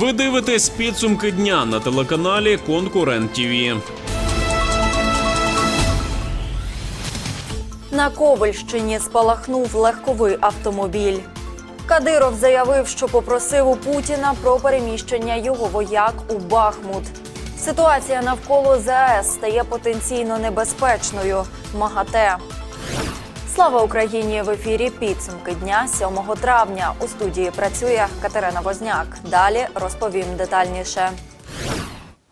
Ви дивитесь підсумки дня на телеканалі Конкурент ТІВІ. На Ковальщині спалахнув легковий автомобіль. Кадиров заявив, що попросив у Путіна про переміщення його вояк у Бахмут. Ситуація навколо ЗАЕС стає потенційно небезпечною. МАГАТЕ. Слава Україні! В ефірі підсумки дня 7 травня. У студії працює Катерина Возняк. Далі розповім детальніше.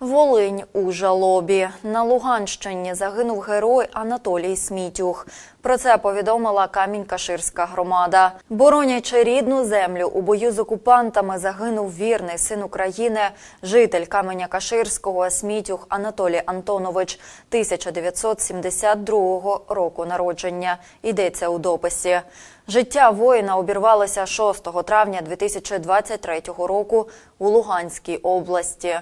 Волинь у жалобі на Луганщині загинув герой Анатолій Смітюх. Про це повідомила Камінь-Каширська громада. Боронячи рідну землю у бою з окупантами, загинув вірний син України, житель Каменя-Каширського Смітюх Анатолій Антонович 1972 року народження. Йдеться у дописі. Життя воїна обірвалося 6 травня 2023 року у Луганській області.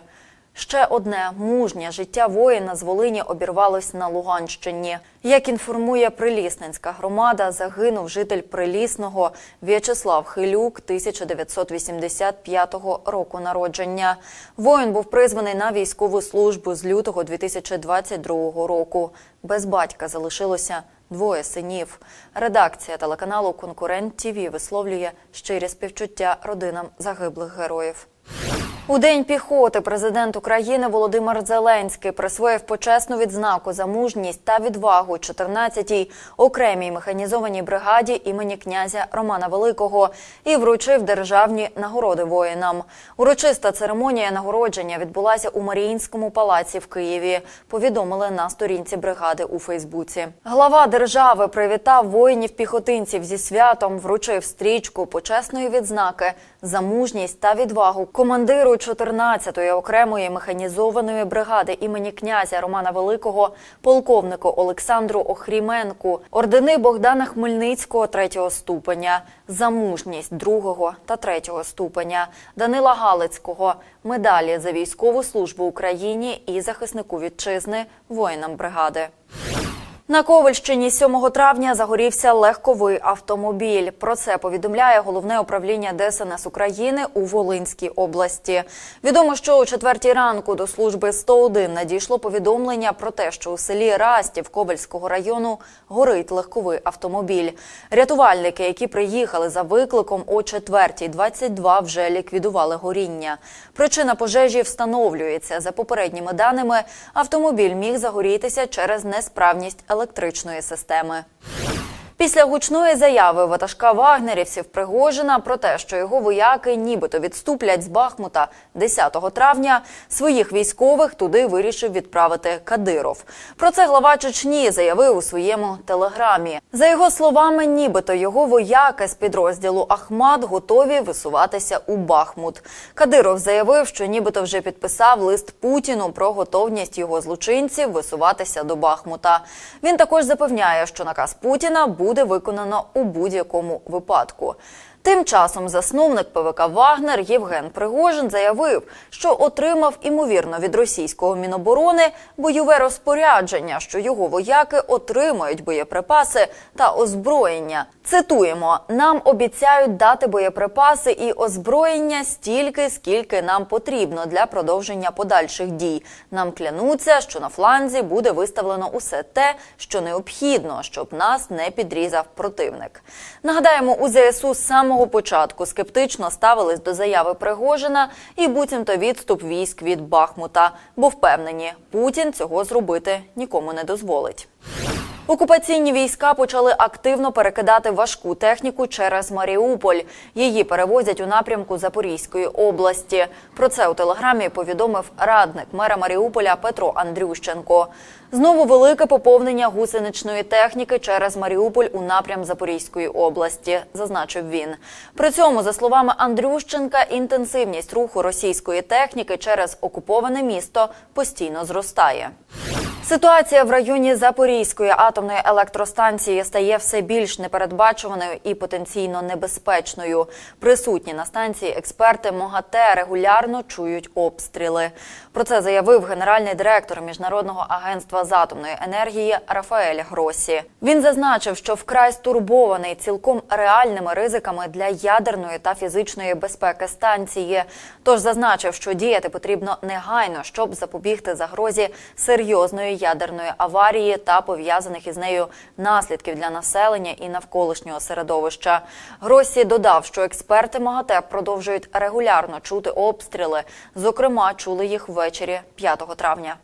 Ще одне мужнє життя воїна з Волині обірвалось на Луганщині. Як інформує Прилісненська громада, загинув житель Прилісного В'ячеслав Хилюк 1985 року народження. Воїн був призваний на військову службу з лютого 2022 року. Без батька залишилося двоє синів. Редакція телеканалу Конкурент ТІВІ висловлює щирі співчуття родинам загиблих героїв. У день піхоти президент України Володимир Зеленський присвоїв почесну відзнаку за мужність та відвагу 14-й окремій механізованій бригаді імені князя Романа Великого і вручив державні нагороди воїнам. Урочиста церемонія нагородження відбулася у Маріїнському палаці в Києві. Повідомили на сторінці бригади у Фейсбуці. Глава держави привітав воїнів-піхотинців зі святом, вручив стрічку почесної відзнаки за мужність та відвагу командиру 14-ї окремої механізованої бригади імені князя Романа Великого, полковнику Олександру Охріменку, ордени Богдана Хмельницького третього ступеня, за мужність другого та третього ступеня, Данила Галицького, медалі за військову службу Україні і захиснику вітчизни воїнам бригади. На Ковальщині 7 травня загорівся легковий автомобіль. Про це повідомляє головне управління ДСНС України у Волинській області. Відомо, що о четвертій ранку до служби 101 надійшло повідомлення про те, що у селі Растів Ковальського району горить легковий автомобіль. Рятувальники, які приїхали за викликом о 4.22, вже ліквідували горіння. Причина пожежі встановлюється. За попередніми даними, автомобіль міг загорітися через несправність електричної системи. Після гучної заяви ватажка вагнерівців Пригожина про те, що його вояки нібито відступлять з Бахмута 10 травня, своїх військових туди вирішив відправити Кадиров. Про це глава Чечні заявив у своєму телеграмі. За його словами, нібито його вояки з підрозділу Ахмат готові висуватися у Бахмут. Кадиров заявив, що нібито вже підписав лист Путіну про готовність його злочинців висуватися до Бахмута. Він також запевняє, що наказ Путіна буде виконано у будь-якому випадку. Тим часом засновник ПВК Вагнер Євген Пригожин заявив, що отримав імовірно від російського міноборони бойове розпорядження, що його вояки отримають боєприпаси та озброєння. Цитуємо: нам обіцяють дати боєприпаси і озброєння стільки, скільки нам потрібно для продовження подальших дій. Нам клянуться, що на фланзі буде виставлено усе те, що необхідно, щоб нас не підрізав противник. Нагадаємо, у ЗСУ з самого початку скептично ставились до заяви Пригожина і буцімто відступ військ від Бахмута, бо впевнені, Путін цього зробити нікому не дозволить. Окупаційні війська почали активно перекидати важку техніку через Маріуполь. Її перевозять у напрямку Запорізької області. Про це у телеграмі повідомив радник мера Маріуполя Петро Андрющенко. Знову велике поповнення гусеничної техніки через Маріуполь у напрям Запорізької області, зазначив він. При цьому, за словами Андрющенка, інтенсивність руху російської техніки через окуповане місто постійно зростає. Ситуація в районі Запорізької атомної електростанції стає все більш непередбачуваною і потенційно небезпечною. Присутні на станції експерти МОГАТЕ регулярно чують обстріли. Про це заявив генеральний директор міжнародного агентства з атомної енергії Рафаель Гросі. Він зазначив, що вкрай стурбований цілком реальними ризиками для ядерної та фізичної безпеки станції. Тож зазначив, що діяти потрібно негайно, щоб запобігти загрозі серйозної ядерної аварії та пов'язаних із нею наслідків для населення і навколишнього середовища. Гросі додав, що експерти МАГАТЕ продовжують регулярно чути обстріли. Зокрема, чули їх ввечері 5 травня.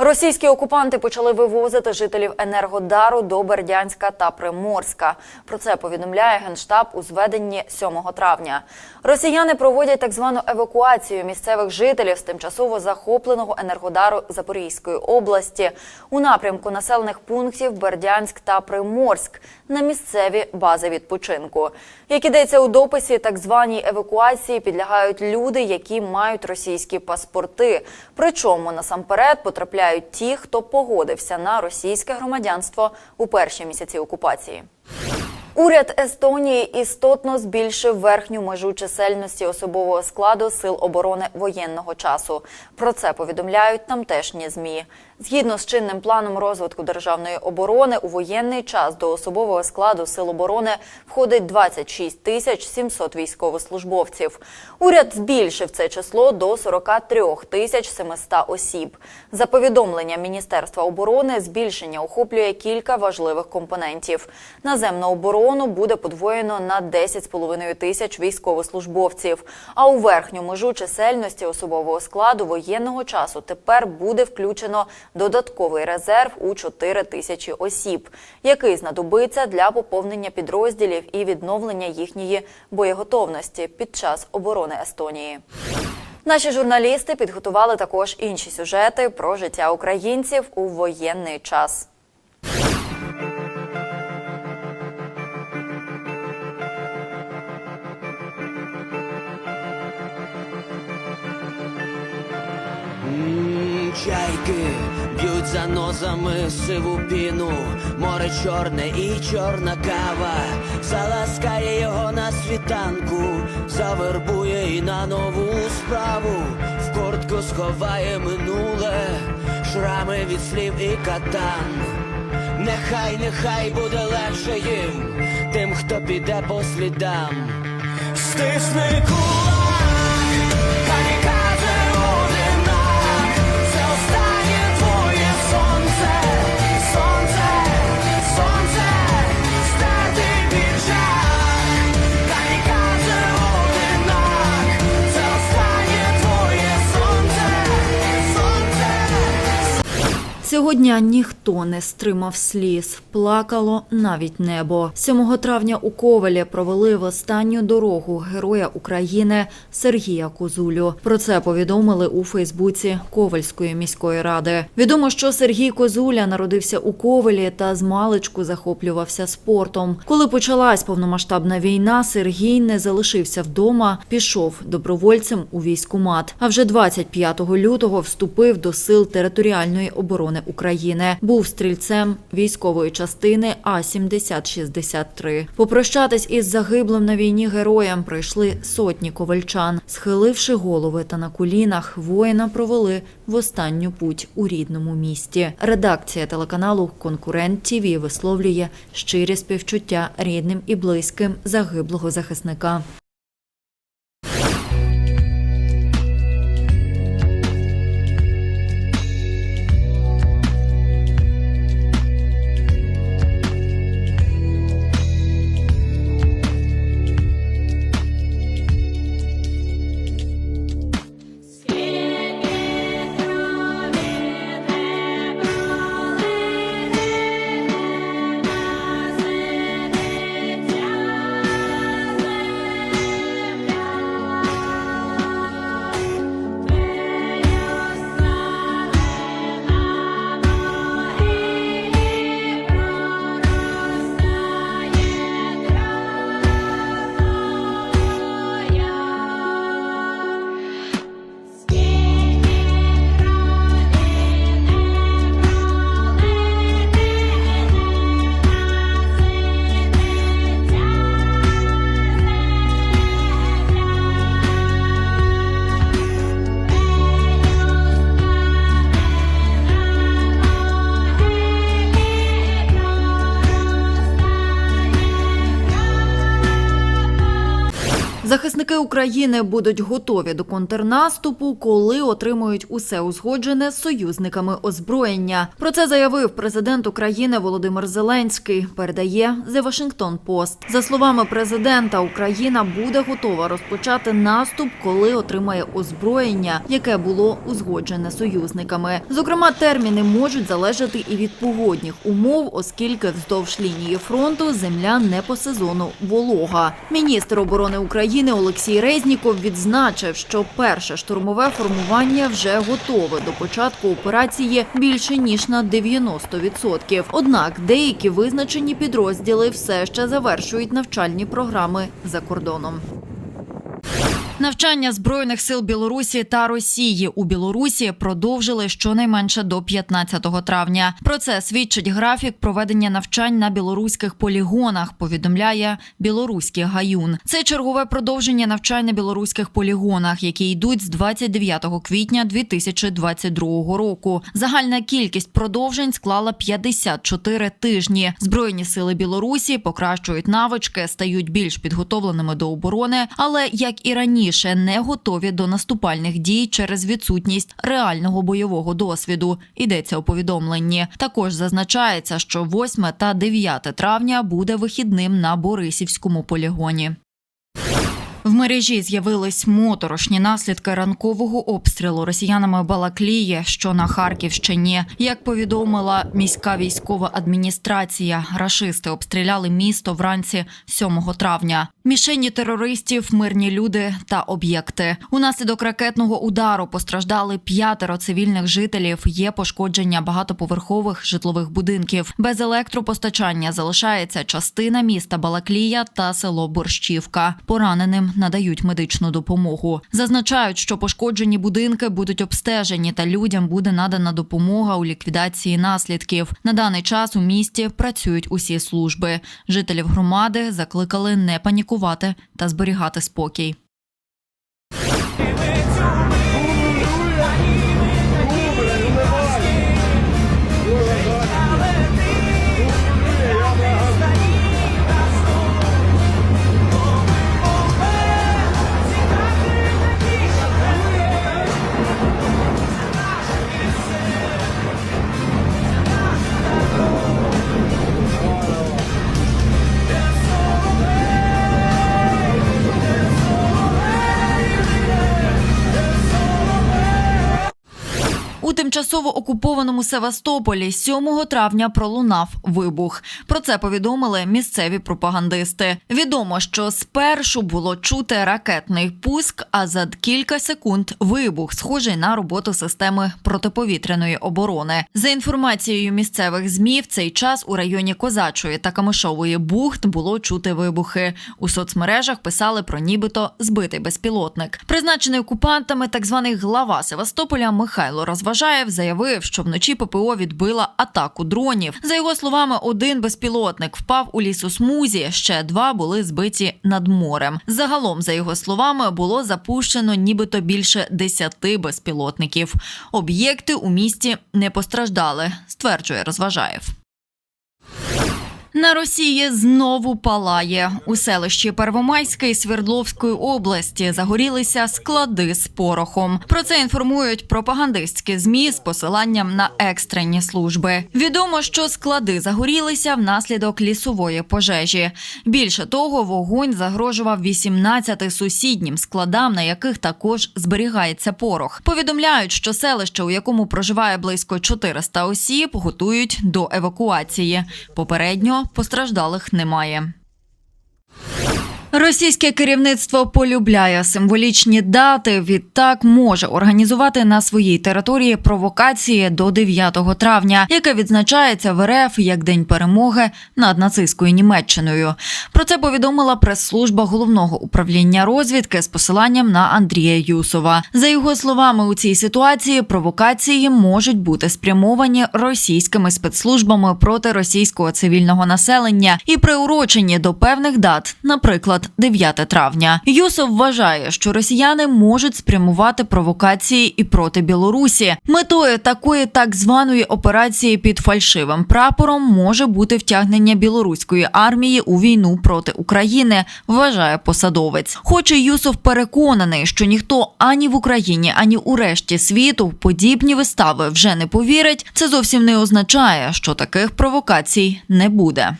Російські окупанти почали вивозити жителів Енергодару до Бердянська та Приморська. Про це повідомляє генштаб у зведенні 7 травня. Росіяни проводять так звану евакуацію місцевих жителів з тимчасово захопленого Енергодару Запорізької області у напрямку населених пунктів Бердянськ та Приморськ на місцеві бази відпочинку. Як ідеться у дописі, так званій евакуації підлягають люди, які мають російські паспорти. Причому насамперед потрапляють ті, хто погодився на російське громадянство у перші місяці окупації. Уряд Естонії істотно збільшив верхню межу чисельності особового складу сил оборони воєнного часу. Про це повідомляють тамтешні змі. Згідно з чинним планом розвитку державної оборони, у воєнний час до особового складу сил оборони входить 26 тисяч 700 військовослужбовців. Уряд збільшив це число до 43 тисяч 700 осіб. За повідомленням Міністерства оборони, збільшення охоплює кілька важливих компонентів. Наземну оборону буде подвоєно на 10,5 тисяч військовослужбовців. А у верхню межу чисельності особового складу воєнного часу тепер буде включено додатковий резерв у 4 тисячі осіб, який знадобиться для поповнення підрозділів і відновлення їхньої боєготовності під час оборони Естонії. Наші журналісти підготували також інші сюжети про життя українців у воєнний час. Чайки б'ють за нозами сиву піну, море чорне і чорна кава, заласкає його на світанку, завербує і на нову справу, в кортку сховає минуле, шрами від слів і катан. Нехай, нехай буде легше їм, тим, хто піде по слідам. Стисни кулак, Цього дня ніхто не стримав сліз, плакало навіть небо. 7 травня у Ковелі провели в останню дорогу героя України Сергія Козулю. Про це повідомили у Фейсбуці Ковельської міської ради. Відомо, що Сергій Козуля народився у Ковелі та з маличку захоплювався спортом. Коли почалась повномасштабна війна, Сергій не залишився вдома, пішов добровольцем у військкомат. А вже 25 лютого вступив до сил територіальної оборони України. Був стрільцем військової частини А 7063 Попрощатись із загиблим на війні героєм прийшли сотні ковальчан. Схиливши голови та на колінах, воїна провели в останню путь у рідному місті. Редакція телеканалу Конкурент ТІВІ висловлює щирі співчуття рідним і близьким загиблого захисника. Захисники України будуть готові до контрнаступу, коли отримують усе узгоджене з союзниками озброєння. Про це заявив президент України Володимир Зеленський. Передає The Washington Post. За словами президента, Україна буде готова розпочати наступ, коли отримає озброєння, яке було узгоджене союзниками. Зокрема, терміни можуть залежати і від погодних умов, оскільки вздовж лінії фронту земля не по сезону волога. Міністр оборони України Олексій Резніков відзначив, що перше штурмове формування вже готове до початку операції більше ніж на 90%. Однак деякі визначені підрозділи все ще завершують навчальні програми за кордоном. Навчання збройних сил Білорусі та Росії у Білорусі продовжили щонайменше до 15 травня. Про це свідчить графік проведення навчань на білоруських полігонах. Повідомляє білоруський гаюн. Це чергове продовження навчань на білоруських полігонах, які йдуть з 29 квітня 2022 року. Загальна кількість продовжень склала 54 тижні. Збройні сили Білорусі покращують навички, стають більш підготовленими до оборони, але як і раніше не готові до наступальних дій через відсутність реального бойового досвіду. Йдеться у повідомленні. Також зазначається, що 8 та 9 травня буде вихідним на Борисівському полігоні. В мережі з'явились моторошні наслідки ранкового обстрілу росіянами Балаклії, що на Харківщині. Як повідомила міська військова адміністрація, рашисти обстріляли місто вранці 7 травня. Мішені терористів, мирні люди та об'єкти. Унаслідок ракетного удару постраждали п'ятеро цивільних жителів. Є пошкодження багатоповерхових житлових будинків. Без електропостачання залишається частина міста Балаклія та село Борщівка. Пораненим надають медичну допомогу. Зазначають, що пошкоджені будинки будуть обстежені, та людям буде надана допомога у ліквідації наслідків. На даний час у місті працюють усі служби. Жителів громади закликали не панікувати та зберігати спокій. Тимчасово окупованому Севастополі 7 травня пролунав вибух. Про це повідомили місцеві пропагандисти. Відомо, що спершу було чути ракетний пуск, а за кілька секунд вибух, схожий на роботу системи протиповітряної оборони. За інформацією місцевих змі, в цей час у районі Козачої та Камишової бухт було чути вибухи. У соцмережах писали про нібито збитий безпілотник. Призначений окупантами так званий глава Севастополя Михайло Розважаєв заявив, що вночі ППО відбила атаку дронів. За його словами, один безпілотник впав у лісосмузі, ще два були збиті над морем. Загалом, за його словами, було запущено нібито більше десяти безпілотників. Об'єкти у місті не постраждали, стверджує Розважаєв. На Росії знову палає у селищі Первомайське і Свердловської області. Загорілися склади з порохом. Про це інформують пропагандистські змі з посиланням на екстрені служби. Відомо, що склади загорілися внаслідок лісової пожежі. Більше того, вогонь загрожував 18 сусіднім складам, на яких також зберігається порох. Повідомляють, що селище, у якому проживає близько 400 осіб, готують до евакуації. Попередньо постраждалих немає. Російське керівництво полюбляє символічні дати. Відтак може організувати на своїй території провокації до 9 травня, яке відзначається в РФ як День перемоги над нацистською Німеччиною. Про це повідомила прес-служба головного управління розвідки з посиланням на Андрія Юсова. За його словами, у цій ситуації провокації можуть бути спрямовані російськими спецслужбами проти російського цивільного населення і приурочені до певних дат, наприклад. Наприклад, 9 травня. Юсов вважає, що росіяни можуть спрямувати провокації і проти Білорусі. Метою такої так званої операції під фальшивим прапором може бути втягнення білоруської армії у війну проти України, вважає посадовець. Хоч і Юсов переконаний, що ніхто ані в Україні, ані у решті світу в подібні вистави вже не повірить. Це зовсім не означає, що таких провокацій не буде.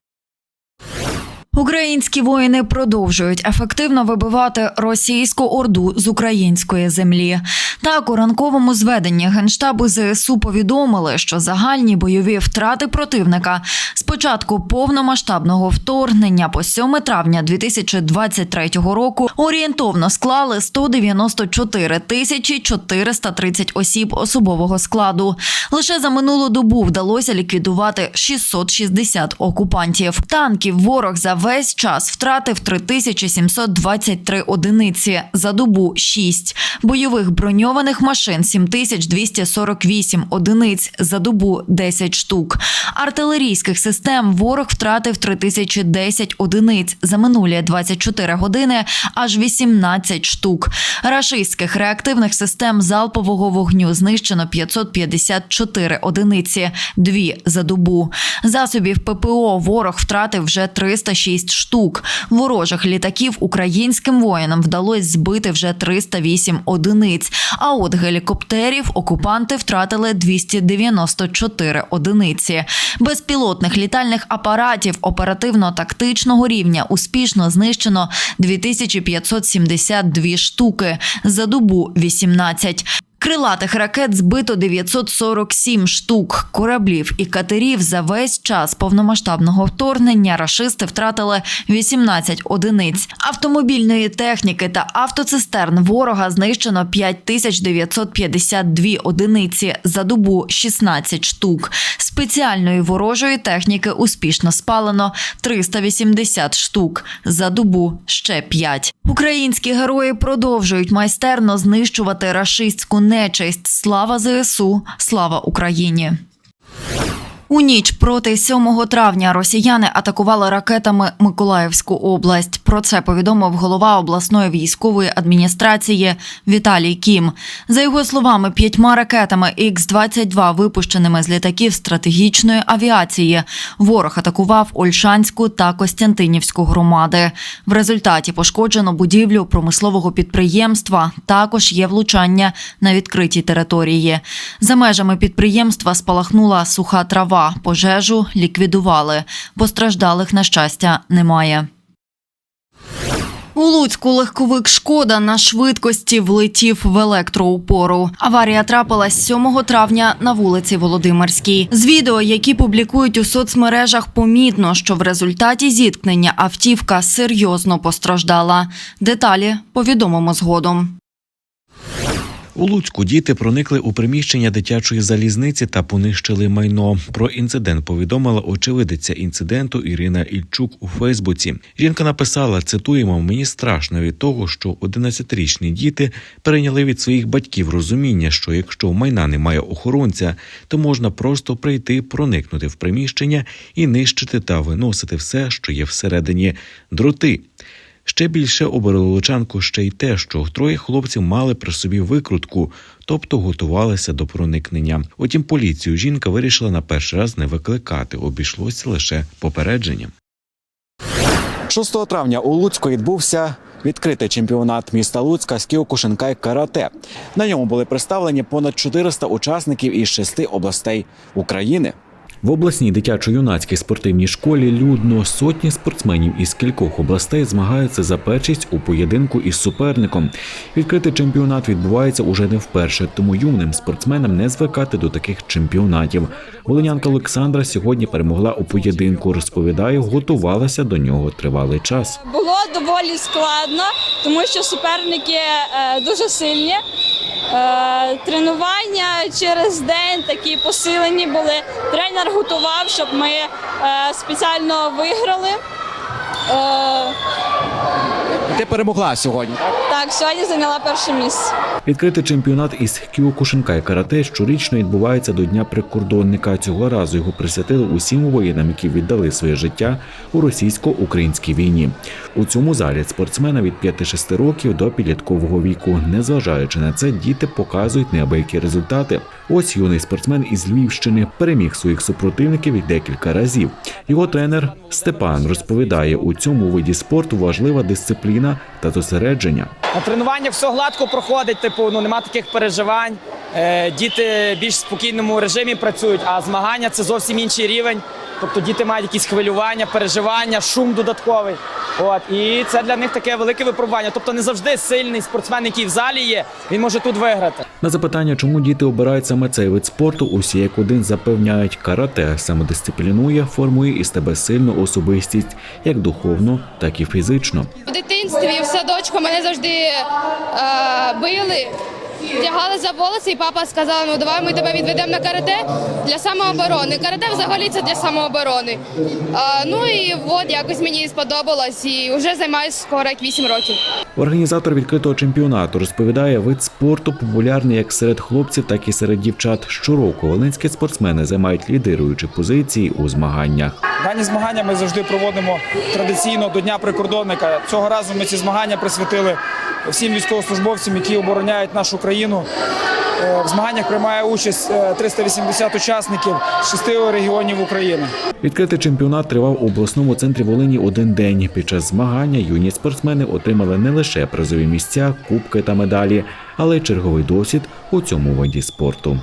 Українські воїни продовжують ефективно вибивати російську орду з української землі. Так, у ранковому зведенні генштабу ЗСУ повідомили, що загальні бойові втрати противника з початку повномасштабного вторгнення по 7 травня 2023 року орієнтовно склали 194 тисячі 430 осіб особового складу. Лише за минулу добу вдалося ліквідувати 660 окупантів. Танків ворог за весь час втратив 3723 одиниці, за добу 6. Бойових броньованих машин 7248 одиниць, за добу 10 штук. Артилерійських систем ворог втратив 3010 одиниць, за минулі 24 години аж 18 штук. Рашистських реактивних систем залпового вогню знищено 554 одиниці, дві за добу. Засобів ППО ворог втратив вже 306 штук. Ворожих літаків українським воїнам вдалося збити вже 308 одиниць. А от гелікоптерів окупанти втратили 294 одиниці. Безпілотних літальних апаратів оперативно-тактичного рівня успішно знищено 2572 штуки, за добу 18. Крилатих ракет збито 947 штук. Кораблів і катерів за весь час повномасштабного вторгнення рашисти втратили 18 одиниць. Автомобільної техніки та автоцистерн ворога знищено 5952 одиниці, за добу 16 штук. Спеціальної ворожої техніки успішно спалено 380 штук, за добу ще 5. Українські герої продовжують майстерно знищувати рашистську нечисть. Слава ЗСУ, слава Україні. У ніч проти 7 травня росіяни атакували ракетами Миколаївську область. Про це повідомив голова обласної військової адміністрації Віталій Кім. За його словами, п'ятьма ракетами Х-22, випущеними з літаків стратегічної авіації, ворог атакував Ольшанську та Костянтинівську громади. В результаті пошкоджено будівлю промислового підприємства. Також є влучання на відкритій території. За межами підприємства спалахнула суха трава. Пожежу ліквідували. Постраждалих, на щастя, немає. У Луцьку легковик Шкода на швидкості влетів в електроупору. Аварія трапилась 7 травня на вулиці Володимирській. З відео, які публікують у соцмережах, помітно, що в результаті зіткнення автівка серйозно постраждала. Деталі повідомимо згодом. У Луцьку діти проникли у приміщення дитячої залізниці та понищили майно. Про інцидент повідомила очевидиця інциденту Ірина Ільчук у Фейсбуці. Жінка написала: цитуємо: мені страшно від того, що 11-річні діти перейняли від своїх батьків розуміння, що якщо майна немає охоронця, то можна просто прийти, проникнути в приміщення і нищити та виносити все, що є всередині дроти. Ще більше обурило Лучанку ще й те, що троє хлопців мали при собі викрутку, тобто готувалися до проникнення. Утім, поліцію жінка вирішила на перший раз не викликати, обійшлося лише попередженням. 6 травня у Луцьку відбувся відкритий чемпіонат міста Луцька з кіокушинкай карате. На ньому були представлені понад 400 учасників із шести областей України. В обласній дитячо-юнацькій спортивній школі людно сотні спортсменів із кількох областей змагаються за першість у поєдинку із суперником. Відкритий чемпіонат відбувається уже не вперше, тому юним спортсменам не звикати до таких чемпіонатів. Волинянка Олександра сьогодні перемогла у поєдинку. Розповідає, готувалася до нього тривалий час. Було доволі складно, тому що суперники е, дуже сильні. Е, тренування через день такі посилені були. Тренер готував, щоб ми е, спеціально виграли. Ти перемогла сьогодні. так, сьогодні зайняла перше місце. Відкритий чемпіонат із кіокушинкай карате щорічно відбувається до Дня прикордонника. Цього разу його присвятили усім воїнам, які віддали своє життя у російсько-українській війні. У цьому залі спортсмена від 5-6 років до підліткового віку. Незважаючи на це, діти показують неабиякі результати. Ось юний спортсмен із Львівщини переміг своїх супротивників і декілька разів. Його тренер Степан розповідає, у цьому виді спорту важлива дисципліна та зосередження. На тренуваннях все гладко проходить, типу, ну нема таких переживань. Е, діти більш спокійному режимі працюють, а змагання це зовсім інший рівень. Тобто діти мають якісь хвилювання, переживання, шум додатковий. От і це для них таке велике випробування. Тобто не завжди сильний спортсмен, який в залі є, він може тут виграти. На запитання, чому діти обирають саме цей вид спорту, усі як один запевняють, карате самодисциплінує, формує із тебе сильну особистість, як духовно, так і фізично. В дитинстві в садочку мене завжди е, били, тягали за волоси, і папа сказав, ну давай ми тебе відведемо на карате для самооборони. Карате взагалі це для самооборони. Е, ну і от якось мені сподобалось і вже займаюся скоро як 8 років. Організатор відкритого чемпіонату розповідає, вид спорту популярний як серед хлопців, так і серед дівчат. Щороку волинські спортсмени займають лідируючі позиції у змаганнях. Дані змагання ми завжди проводимо традиційно до Дня прикордонника. Цього разу ми ці змагання присвятили всім військовослужбовцям, які обороняють нашу країну. Е, В змаганнях приймає участь е, 380 учасників з шести регіонів України. Відкритий чемпіонат тривав у обласному центрі Волині один день. Під час змагання юні спортсмени отримали не лише призові місця, кубки та медалі, але й черговий досвід у цьому виді спорту.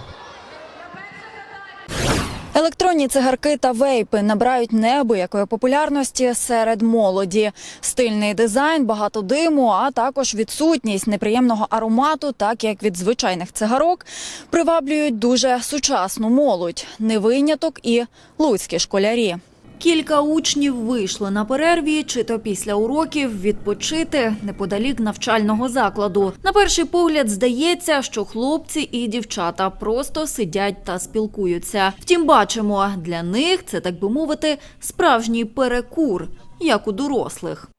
Електронні цигарки та вейпи набирають неабиякої популярності серед молоді. Стильний дизайн, багато диму, а також відсутність неприємного аромату, так як від звичайних цигарок, приваблюють дуже сучасну молодь. Не виняток і луцькі школярі. Кілька учнів вийшли на перерві, чи то після уроків відпочити неподалік навчального закладу. На перший погляд здається, що хлопці і дівчата просто сидять та спілкуються. Втім, бачимо, для них це так би мовити справжній перекур, як у дорослих.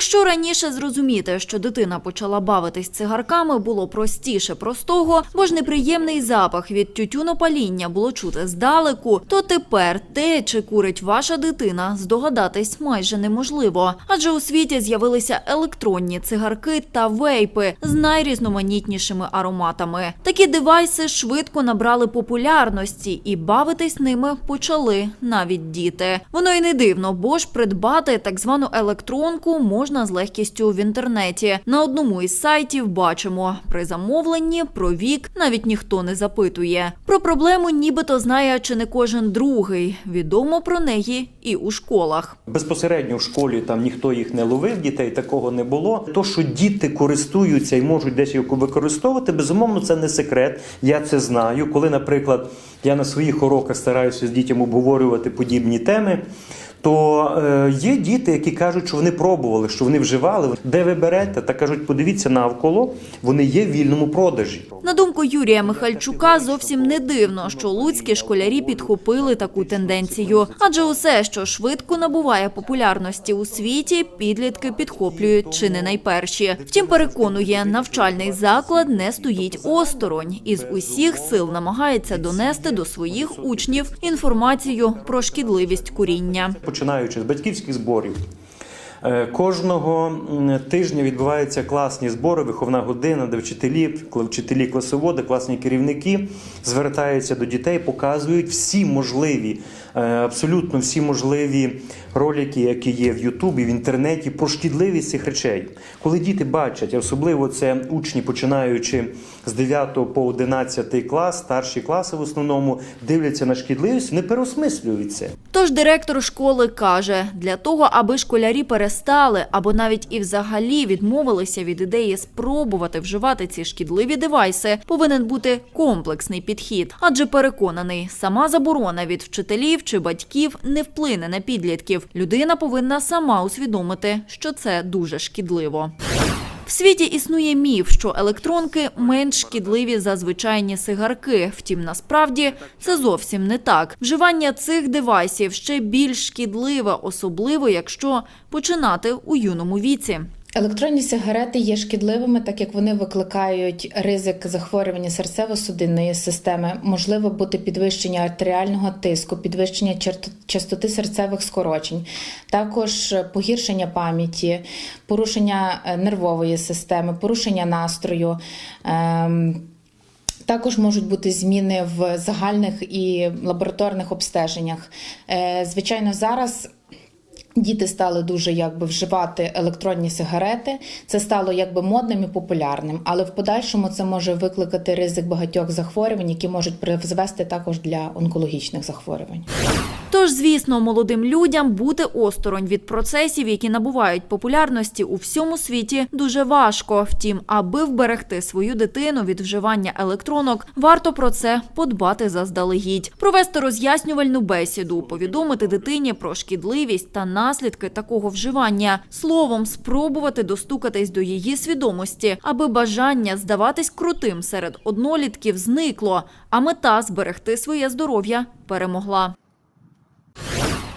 Якщо раніше зрозуміти, що дитина почала бавитись цигарками, було простіше простого, бо ж неприємний запах від тютюнопаління було чути здалеку, то тепер те, чи курить ваша дитина, здогадатись майже неможливо. Адже у світі з'явилися електронні цигарки та вейпи з найрізноманітнішими ароматами. Такі девайси швидко набрали популярності і бавитись ними почали навіть діти. Воно й не дивно, бо ж придбати так звану електронку можна з легкістю в інтернеті. На одному із сайтів бачимо при замовленні про вік навіть ніхто не запитує. Про проблему нібито знає чи не кожен другий. Відомо про неї і у школах. Безпосередньо в школі там ніхто їх не ловив, дітей такого не було. То, що діти користуються і можуть десь використовувати, безумовно, це не секрет. Я це знаю. Коли, наприклад, я на своїх уроках стараюся з дітьми обговорювати подібні теми. То е, є діти, які кажуть, що вони пробували, що вони вживали. Де ви берете? Та кажуть, подивіться навколо, вони є в вільному продажі. На думку Юрія Михальчука, зовсім не дивно, що луцькі школярі підхопили таку тенденцію. Адже усе, що швидко набуває популярності у світі, підлітки підхоплюють чи не найперші. Втім, переконує, навчальний заклад не стоїть осторонь і з усіх сил намагається донести до своїх учнів інформацію про шкідливість куріння. Починаючи з батьківських зборів. Е, Кожного тижня відбуваються класні збори, виховна година, де вчителі, вчителі класоводи, класні керівники звертаються до дітей, показують всі можливі, е, абсолютно всі можливі ролики, які є в Ютубі, в інтернеті, про шкідливість цих речей. Коли діти бачать, особливо це учні, починаючи з 9 по 11 клас, старші класи в основному, дивляться на шкідливість, вони переосмислюють це. Тож директор школи каже, для того, аби школярі перестали або навіть і взагалі відмовилися від ідеї спробувати вживати ці шкідливі девайси, повинен бути комплексний підхід. Адже переконаний, сама заборона від вчителів чи батьків не вплине на підлітків. Людина повинна сама усвідомити, що це дуже шкідливо. В світі існує міф, що електронки менш шкідливі за звичайні сигарки. Втім, насправді це зовсім не так. Вживання цих девайсів ще більш шкідливе, особливо якщо починати у юному віці. Електронні сигарети є шкідливими, так як вони викликають ризик захворювання серцево-судинної системи, можливо бути підвищення артеріального тиску, підвищення частоти серцевих скорочень, також погіршення пам'яті, порушення е, нервової системи, порушення настрою. ем, також можуть бути зміни в загальних і лабораторних обстеженнях. Е, Звичайно, зараз. Діти стали дуже якби вживати електронні сигарети. Це стало якби модним і популярним, але в подальшому це може викликати ризик багатьох захворювань, які можуть призвести також для онкологічних захворювань. Тож, звісно, молодим людям бути осторонь від процесів, які набувають популярності у всьому світі, дуже важко. Втім, аби вберегти свою дитину від вживання електронок, варто про це подбати заздалегідь, провести роз'яснювальну бесіду, повідомити дитині про шкідливість та наслідки такого вживання, словом, спробувати достукатись до її свідомості, аби бажання здаватись крутим серед однолітків зникло, а мета зберегти своє здоров'я перемогла.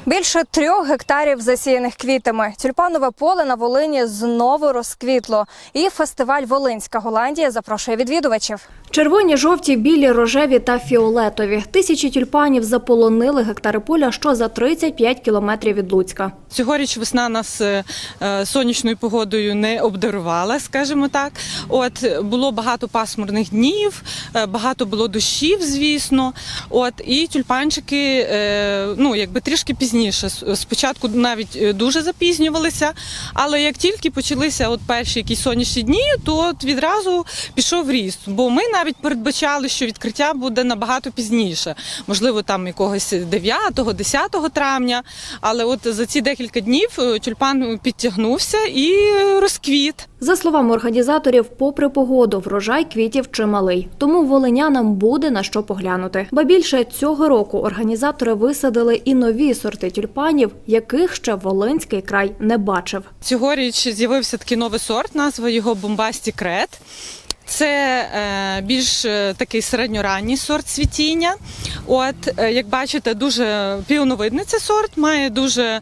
Більше трьох гектарів засіяних квітами. Тюльпанове поле на Волині знову розквітло. І фестиваль Волинська Голландія запрошує відвідувачів. Червоні, жовті, білі, рожеві та фіолетові. Тисячі тюльпанів заполонили гектари поля, що за 35 кілометрів від Луцька. Цьогоріч весна нас е, е, сонячною погодою не обдарувала, скажімо так. От було багато пасмурних днів, е, багато було дощів, звісно. От і тюльпанчики, ну якби трішки пізніше. Спочатку навіть дуже запізнювалися, але як тільки почалися от перші якісь сонячні дні, то от відразу пішов ріст. Бо ми навіть передбачали, що відкриття буде набагато пізніше, можливо, там якогось 9-10 травня. Але от за ці декілька днів е, тюльпан підтягнувся і розквіт. За словами організаторів, попри погоду, врожай квітів чималий. Тому волинянам буде на що поглянути. Ба більше цього року організатори висадили і нові сорти тюльпанів, яких ще Волинський край не бачив. Цьогоріч з'явився такий новий сорт, назва його Бомбасті Крет. Це е, більш е, такий середньоранній сорт цвітіння. От, е, як бачите, дуже піоновидний цей сорт, має дуже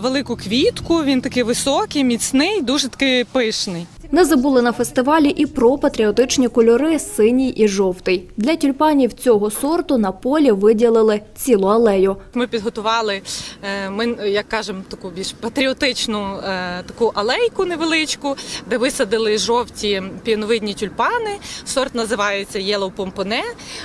велику квітку, він такий високий, міцний, дуже такий пишний. Не забули на фестивалі і про патріотичні кольори синій і жовтий. Для тюльпанів цього сорту на полі виділили цілу алею. Ми підготували, е, ми, як кажемо, таку більш патріотичну е, таку алейку невеличку, де висадили жовті піновидні тюльпани. Сорт називається Yellow Pompone.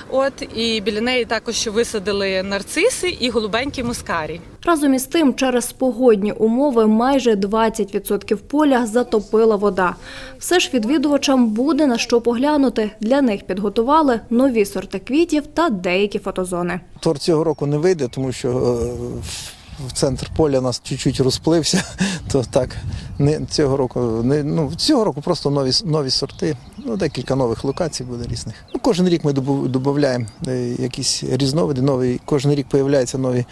От і біля неї також висадили нарциси і голубенький мускарій. Разом із тим, через погодні умови майже 20% поля затопила вода. Все ж відвідувачам буде на що поглянути. Для них підготували нові сорти квітів та деякі фотозони. Тор цього року не вийде, тому що е, в- центр поля нас чуть-чуть розплився. То так не цього року не ну цього року просто нові нові сорти. Ну декілька нових локацій буде різних. Ну, кожен рік ми додаємо якісь різновиди. Нові кожен рік появляються нові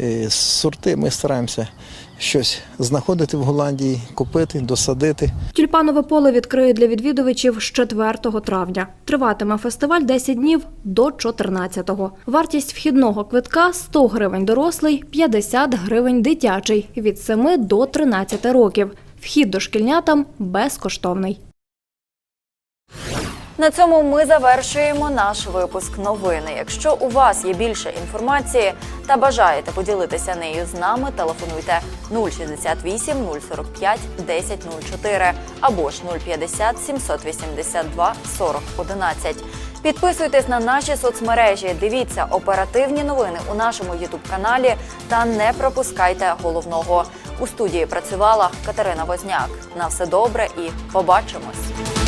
е, сорти. Ми стараємося щось знаходити в Голландії, купити, досадити. Тюльпанове поле відкриють для відвідувачів з 4 травня. Триватиме фестиваль 10 днів до 14-го. Вартість вхідного квитка 100 гривень дорослий, 50 гривень дитячий від 7 до 13 років. Вхід дошкільнятам безкоштовний. На цьому ми завершуємо наш випуск новини. Якщо у вас є більше інформації та бажаєте поділитися нею з нами, телефонуйте 068 045 1004 або ж 050 782 40 11. Підписуйтесь на наші соцмережі, дивіться оперативні новини у нашому ютуб-каналі та не пропускайте головного. У студії працювала Катерина Возняк. На все добре і побачимось.